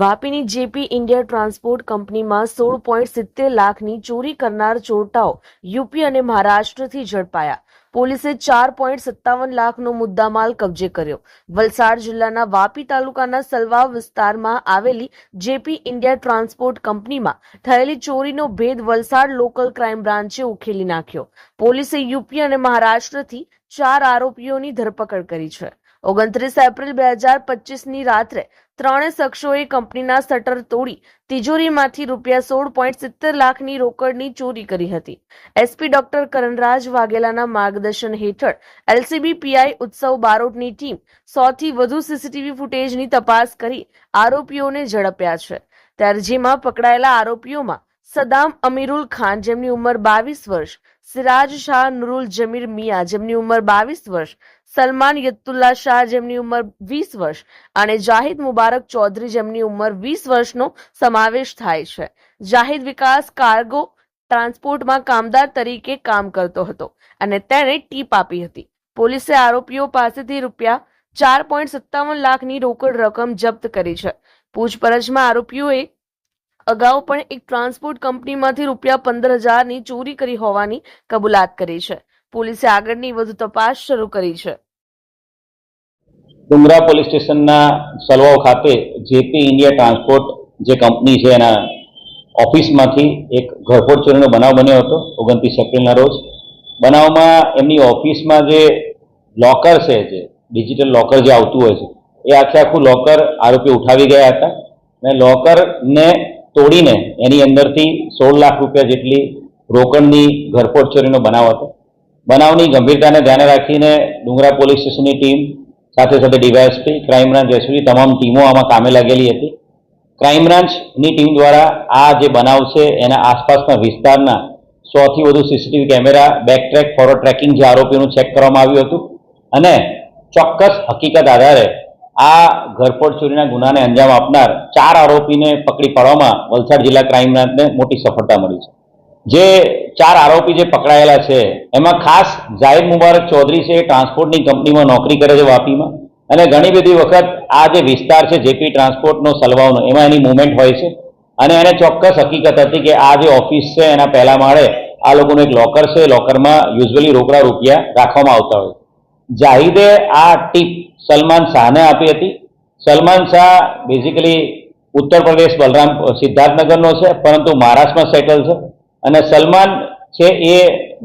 વાપીની JP India transport કંપનીમાં સોળ point સિત્તેર લાખની ચોરી કરનાર ચોરટાઓ યુપી અને મહારાષ્ટ્રથી ઝડપાયા. પોલીસે ચાર પોઈન્ટ સત્તાવન લાખનો મુદ્દામાલ કબજે કર્યો. વલસાડ જિલ્લાના વાપી તાલુકાના સલવાવ વિસ્તારમાં આવેલી જેપી ઇન્ડિયા ટ્રાન્સપોર્ટ કંપનીમાં થયેલી ચોરીનો ભેદ વલસાડ લોકલ ક્રાઇમ બ્રાન્ચે ઉકેલી નાખ્યો. પોલીસે યુપી અને મહારાષ્ટ્રથી ચાર આરોપીઓની ધરપકડ કરી છે. ઓગણત્રીસ એપ્રિલ બે હજાર પચીસની રાત્રે ત્રણે શખ્સોએ કંપનીના શટર તોડી તિજોરીમાંથી રૂપિયા સોળ પોઈન્ટ સિત્તેર લાખની રોકડની ચોરી કરી હતી. એસપી ડોક્ટર કરણરાજ વાઘેલાના માર્ગદર્શન હેઠળ એલસીબી પીઆઈ ઉત્સવ બારોટની ટીમ સોથી વધુ સીસીટીવી ફૂટેજની તપાસ કરી આરોપીઓને ઝડપ્યા છે. ત્યારે જેમાં પકડાયેલા આરોપીઓમાં સદામ અમીરુલ ખાન, જેમની ઉંમર બાવીસ વર્ષ, સિરાજ શાહ, નુરુલ જમીર મિયા, જેમની ઉંમર બાવીસ વર્ષ, સલમાન યતુલ્લા શાહ, જેમની ઉંમર વીસ વર્ષ અને જાહિદ મુબારક ચૌધરી, જેમની ઉંમર વીસ વર્ષનો સમાવેશ થાય છે. જાહિદ વિકાસ કાર્ગો ટ્રાન્સપોર્ટમાં કામદાર તરીકે કામ કરતો હતો અને તેણે ટીપ આપી હતી. પોલીસે આરોપીઓ પાસેથી રૂપિયા ચાર પોઈન્ટ સત્તાવન લાખની રોકડ રકમ જપ્ત કરી છે. પૂછપરછમાં આરોપીઓએ અગાઉ પણ એક ટ્રાન્સપોર્ટ કંપનીમાંથી રૂપિયા પંદર હજારની ચોરી કરી હોવાની કબૂલાત કરી છે. પોલીસે આગળની વધુ તપાસ શરૂ કરી છે. ડુંગરા પોલીસ સ્ટેશનના સલવાવ ખાતે જેપી ઇન્ડિયા ટ્રાન્સપોર્ટ જે કંપની છે એના ઓફિસમાંથી એક ઘરફોડ ચોરીનો બનાવ બન્યો હતો ઓગણત્રીસ એપ્રિલના રોજ. બનાવમાં એમની ઓફિસમાં જે લોકર છે જે, ડિજિટલ લોકર જે આવતું હોય છે, એ આખે આખું લોકર આરોપી ઉઠાવી ગયા હતા. અને લોકરને તોડીને એની અંદરથી સોળ લાખ રૂપિયા જેટલી રોકડની ઘરફોડ ચોરીનો બનાવ હતો. બનાવની ગંભીરતાને ધ્યાને રાખીને ડુંગરા પોલીસ સ્ટેશનની ટીમ સાથે સાથે ડીવાયએસપી, ક્રાઇમ બ્રાન્ચ એસપી તમામ ટીમો આમાં કામે લાગેલી હતી. ક્રાઇમ બ્રાન્ચની ટીમ દ્વારા આ જે બનાવ છે, એના આસપાસના વિસ્તારના સોથી વધુ CCTV camera back track forward tracking જે આરોપીનું ચેક કરવામાં આવ્યું હતું અને ચોક્કસ હકીકત આધારે આ ઘરફોડ ચોરીના ગુનાને અંજામ આપનાર ચાર આરોપીને પકડી પાડવામાં વલસાડ જિલ્લા ક્રાઇમ બ્રાન્ચને મોટી સફળતા મળી છે. જે ચાર આરોપી જે પકડાયેલા છે, એમાં ખાસ જાહેર મુબારક ચૌધરી છે એ ટ્રાન્સપોર્ટની કંપનીમાં નોકરી કરે છે વાપીમાં અને ઘણી બધી વખત આ જે વિસ્તાર છે જેપી ટ્રાન્સપોર્ટનો સલવાવનો, એમાં એની મુવમેન્ટ હોય છે. અને એને ચોક્કસ હકીકત હતી કે આ જે ઓફિસ છે એના પહેલા માળે આ લોકોનું એક લોકર છે, લોકરમાં યુઝવલી રોકડા રૂપિયા રાખવામાં આવતા હોય જાહિદે આ ટીપ સલમાન શાહને આપી હતી. સલમાન શાહ બેઝિકલી ઉત્તર પ્રદેશ બલરામ સિદ્ધાર્થનગરનો છે, પરંતુ મહારાષ્ટ્રમાં સેટલ છે. અને સલમાન છે એ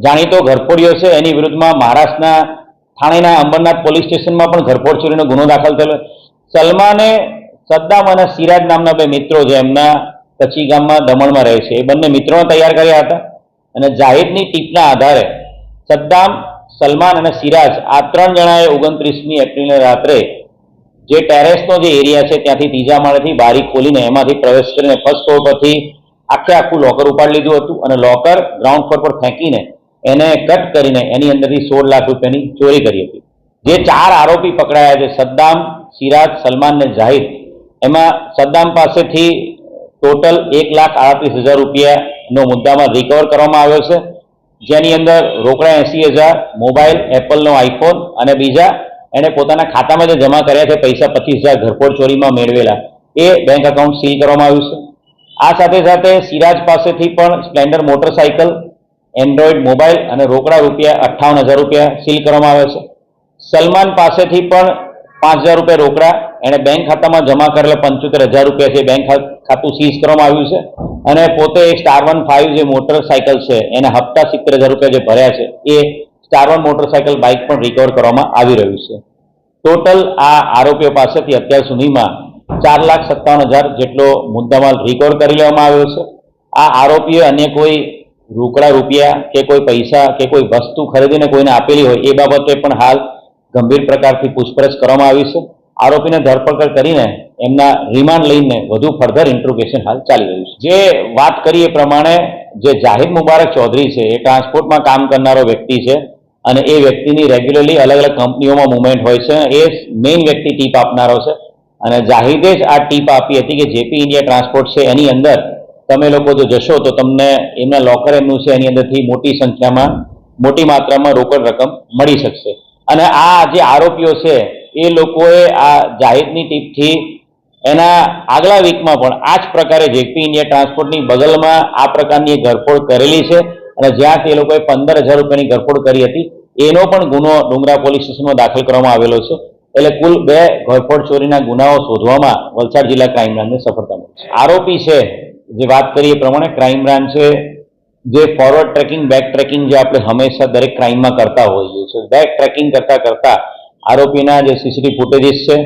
જાણીતો ઘરફોડિયો છે, એની વિરુદ્ધમાં મહારાષ્ટ્રના થાણેના અંબરનાથ પોલીસ સ્ટેશનમાં પણ ઘરફોડ ચોરીનો ગુનો દાખલ થયેલો સલમાને સદ્દામ અને સિરાજ નામના બે મિત્રો છે, એમના કચ્છી ગામમાં દમણમાં રહે છે. એ બંને મિત્રોને તૈયાર કર્યા હતા. અને જાહિદની ટીપના આધારે સદ્દામ સલમાન અને સિરાજ આ ત્રણ જણાએ ઓગણત્રીસમી એપ્રિલને રાત્રે જે ટેરેસનો જે એરિયા છે ત્યાંથી ત્રીજા માળેથી બારી ખોલીને એમાંથી પ્રવેશ કરીને ફર્સ્ટ ફ્લોર પરથી આખે આખું લોકર ઉપાડી લીધું હતું અને લોકર ગ્રાઉન્ડ ફ્લોર પર ફેંકીને એને કટ કરીને એની અંદરથી સોળ લાખ રૂપિયાની ચોરી કરી હતી. જે ચાર આરોપી પકડાયા છે, સદ્દામ, સિરાજ, સલમાન ને જાહિદ એમાં સદ્દામ પાસેથી ટોટલ એક લાખ આડત્રીસ હજાર રૂપિયાનો મુદ્દામાં રિકવર કરવામાં આવ્યો છે. જેની અંદર રોકડા એસી હજાર, મોબાઈલ, એપલનો આઈફોન અને બીજા એણે પોતાના ખાતામાં જે જમા કર્યા છે, પૈસા પચીસ હજાર ઘરફોડ ચોરીમાં મેળવેલા. એ બેંક એકાઉન્ટ સીલ કરવામાં આવ્યું છે. આ સાથે સાથે સિરાજ પાસેથી પણ સ્પ્લેન્ડર મોટરસાયકલ એન્ડ્રોઈડ મોબાઈલ અને રોકડા રૂપિયા અઠ્ઠાવન હજાર રૂપિયા સીલ કરવામાં આવે છે. સલમાન પાસેથી પણ પાંચ હજાર રૂપિયા રોકડા એણે બેંક ખાતામાં જમા કરેલા પંચોતેર હજાર રૂપિયા છે બેંક ખાતું સીઝ કરવામાં આવ્યું છે. અને પોતે એક સ્ટાર વન ફાઇવ જે મોટરસાયકલ છે, એના હપ્તા સિત્તેર હજાર રૂપિયા જે ભર્યા છે, એ સ્ટાર વન મોટરસાયકલ બાઇક પણ રિકવર કરવામાં આવી રહ્યું છે. ટોટલ આ આરોપીઓ પાસેથી અત્યાર સુધીમાં ચાર લાખ સત્તાવન હજાર જેટલો મુદ્દામાલ રિકવર કરી લેવામાં આવ્યો છે. આ આરોપીએ અન્ય કોઈ રોકડા રૂપિયા કે કોઈ પૈસા કે કોઈ વસ્તુ ખરીદીને કોઈને આપેલી હોય એ બાબતે પણ હાલ ગંભીર પ્રકારથી પૂછપરછ કરવામાં આવી છે. આરોપીને ધરપકડ કરીને એમના રિમાન્ડ લઈને વધુ ફર્ધર ઇન્ટ્રોગેશન હાલ ચાલી રહ્યું છે. જે વાત કરી એ પ્રમાણે જે જાહિદ મુબારક ચૌધરી છે, એ ટ્રાન્સપોર્ટમાં કામ કરનારો વ્યક્તિ છે અને એ વ્યક્તિની રેગ્યુલરલી અલગ અલગ કંપનીઓમાં મુવમેન્ટ હોય છે. એ મેઇન વ્યક્તિ ટીપ આપનારો છે અને જાહિદે જ આ ટીપ આપી હતી કે જેપી ઇન્ડિયા ટ્રાન્સપોર્ટ છે, એની અંદર તમે લોકો જો જશો તો તમને એમના લોકર એમનું છે, એની અંદરથી મોટી સંખ્યામાં, મોટી માત્રામાં રોકડ રકમ મળી શકશે. અને આ જે આરોપીઓ છે એ લોકોએ આ જાહિદની ટીપથી એના આગલા વીકમાં પણ આ જ પ્રકારે જેપી ઇન્ડિયા ટ્રાન્સપોર્ટની બગલમાં આ પ્રકારની ઘરફોડ કરેલી છે અને જ્યાં તે લોકોએ પંદર હજાર રૂપિયાની ઘરફોડ કરી હતી, એનો પણ ગુનો ડુંગરા પોલીસ સ્ટેશનમાં દાખલ કરવામાં આવેલો છે. એટલે કુલ બે ઘરફોડ ચોરીના ગુનાઓ શોધવામાં વલસાડ જિલ્લા ક્રાઇમ બ્રાન્ચને સફળતા મળી આરોપી છે, જે વાત કરીએ એ પ્રમાણે ક્રાઇમ બ્રાન્ચે જે ફોરવર્ડ ટ્રેકિંગ બેક ટ્રેકિંગ જે આપણે હંમેશા દરેક ક્રાઇમમાં કરતા હોઈએ છીએ. બેક ટ્રેકિંગ કરતા કરતા આરોપીના જે સીસીટીવી ફૂટેજીસ છે,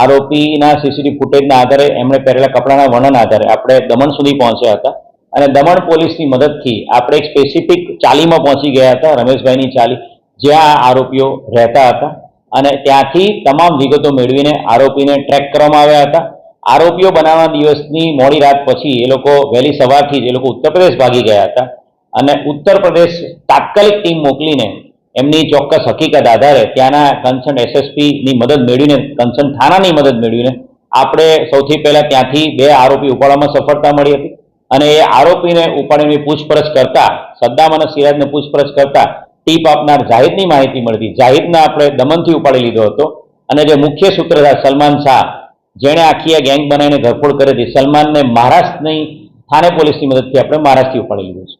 આરોપીના સીસીટીવી ફૂટેજના આધારે એમણે પહેરેલા કપડાના વર્ણન આધારે આપણે દમણ સુધી પહોંચ્યા હતા. અને દમણ પોલીસની મદદથી આપણે એક સ્પેસિફિક ચાલીમાં પહોંચી ગયા હતા, રમેશભાઈની ચાલી, જ્યાં આરોપીઓ રહેતા હતા. અને ત્યાંથી તમામ વિગતો મેળવીને આરોપીને ટ્રેક કરવામાં આવ્યા હતા. આરોપીઓ બનાવવાના દિવસની મોડી રાત પછી એ લોકો વહેલી સવારથી જ એ લોકો ઉત્તર પ્રદેશ ભાગી ગયા હતા. અને ઉત્તર પ્રદેશ તાત્કાલિક ટીમ મોકલીને એમની ચોક્કસ હકીકત આધારે ત્યાંના કન્સર્ન એસએસપીની મદદ મેળવીને કન્સર્ન થાનાની મદદ મેળવીને, આપણે સૌથી પહેલાં ત્યાંથી બે આરોપી ઉપાડવામાં સફળતા મળી હતી. અને એ આરોપીને ઉપાડીને પૂછપરછ કરતા, સદ્દામ અને સિરાજને પૂછપરછ કરતા, ટીપ આપનાર જાહિદની માહિતી મળતી. જાહિદને આપણે દમનથી ઉપાડી લીધો હતો. અને જે મુખ્ય સૂત્રધાર સલમાન શાહ, જેણે આખી આ ગેંગ બનાવીને ઘરફોડ કરી હતી. સલમાનને મહારાષ્ટ્રની થાને પોલીસની મદદથી આપણે મહારાષ્ટ્રથી ઉપાડી લીધો છે.